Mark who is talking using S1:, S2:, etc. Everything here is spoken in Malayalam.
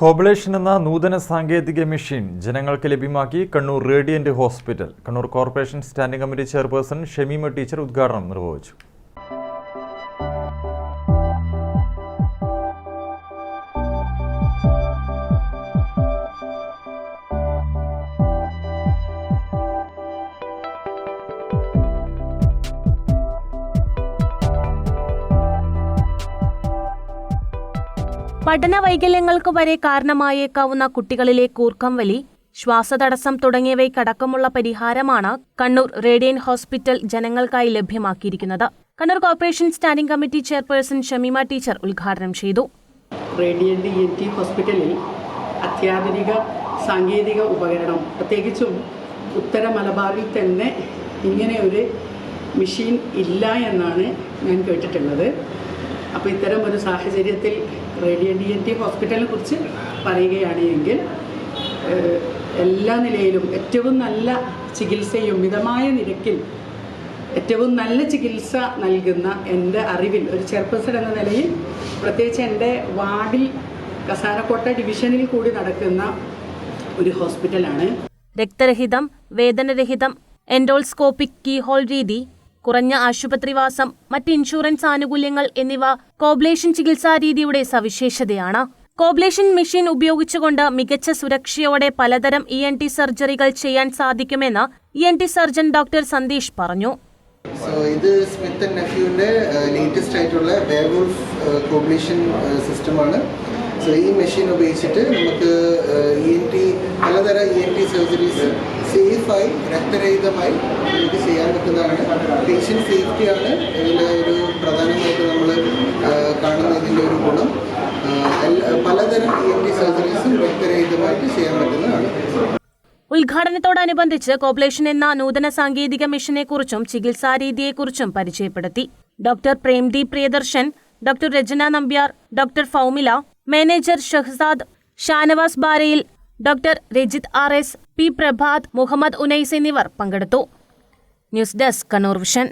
S1: കോബിളേഷൻ എന്ന നൂതന സാങ്കേതിക മെഷീൻ ജനങ്ങൾക്ക് ലഭ്യമാക്കി Kannur Radiant hospital. Kannur corporation standing committee chairperson Shameema teacher ഉദ്ഘാടനം നിർവഹിച്ചു.
S2: പഠന വൈകല്യങ്ങൾക്ക് വരെ കാരണമായേക്കാവുന്ന കുട്ടികളിലെ കൂർക്കം വലി ശ്വാസതടസ്സം തുടങ്ങിയവയ്ക്കടക്കമുള്ള പരിഹാരമാണ് കണ്ണൂർ റേഡിയൻ ഹോസ്പിറ്റൽ ജനങ്ങൾക്കായി ലഭ്യമാക്കിയിരിക്കുന്നത്. Kannur corporation standing committee chairperson Shameema teacher ഉദ്ഘാടനം ചെയ്തു.
S3: റേഡിയൻ ഹോസ്പിറ്റലിൽ അത്യാധുനിക സാങ്കേതിക ഉപകരണം പ്രത്യേകിച്ചും ഉത്തര മലബാറിൽ തന്നെ ഇങ്ങനെ ഒരു മെഷീൻ ഇല്ല എന്നാണ് ഞാൻ കേട്ടിട്ടുള്ളത്. അപ്പോൾ ഇത്തരം ഒരു സാഹചര്യത്തിൽ റേഡിയോ ഡി എൻ ടി ഹോസ്പിറ്റലിനെ കുറിച്ച് പറയുകയാണ് എങ്കിൽ എല്ലാ നിലയിലും ഏറ്റവും നല്ല ചികിത്സയും മിതമായ നിരക്കിൽ ഏറ്റവും നല്ല ചികിത്സ നൽകുന്ന എന്റെ അറിവിൽ ഒരു ചെയർപേഴ്സൺ എന്ന നിലയിൽ പ്രത്യേകിച്ച് എന്റെ വാർഡിൽ കസാരക്കോട്ട ഡിവിഷനിൽ കൂടി നടക്കുന്ന ഒരു ഹോസ്പിറ്റലാണ്.
S2: രക്തരഹിതം വേദനരഹിതം എൻഡോൾസ്കോപ്പിക് കീഹോൾ രീതി കുറഞ്ഞ ആശുപത്രിവാസം മറ്റ് ഇൻഷുറൻസ് ആനുകൂല്യങ്ങൾ എന്നിവ കോബ്ലേഷൻ ചികിത്സാ രീതിയുടെ സവിശേഷതയാണ്. കോബ്ലേഷൻ മെഷീൻ ഉപയോഗിച്ചുകൊണ്ട് മികച്ച സുരക്ഷയോടെ പലതരം ഇ എൻ ടി സർജറികൾ ചെയ്യാൻ സാധിക്കുമെന്ന് E N T surgeon doctor Sandesh പറഞ്ഞു.
S4: സോ ഇത് സ്മിത്ത് ആൻഡ് നെഫ്യൂവിന്റെ ലേറ്റസ്റ്റ് ആയിട്ടുള്ള വേവൂൾഫ് കോബ്ലേഷൻ സിസ്റ്റമാണ്. സോ ഈ മെഷീൻ ഉപയോഗിച്ചിട്ട് നമുക്ക് ഇ എൻ ടി പലതരം ഇ എൻ ടി സർജറീസ് സേഫായി രക്തരഹിതമായി നമുക്ക് ചെയ്യാൻ പറ്റുന്നതാണ്. സേഫ്റ്റിയാണ് ഇതിൽ ഒരു പ്രധാനമായിട്ട് നമ്മൾ കാണുന്ന ഇതിന്റെ ഒരു ഗുണം. പലതരം ഇ ടി സർജറീസും വ്യക്തരഹിതമായിട്ട് ചെയ്യാൻ പറ്റുന്നതാണ്.
S2: ഉദ്ഘാടനത്തോടനുബന്ധിച്ച് കോപ്ലേഷൻ എന്ന നൂതന സാങ്കേതിക മിഷനെക്കുറിച്ചും ചികിത്സാരീതിയെക്കുറിച്ചും പരിചയപ്പെടുത്തി. Doctor Premdeep Priyadarshan doctor Rachana Nambiar doctor Faumila manager Shahzad Shanavas ബാരയിൽ doctor Rajith R S P Prabhat Muhammad Unais എന്നിവർ പങ്കെടുത്തു. News desk Kannur vision.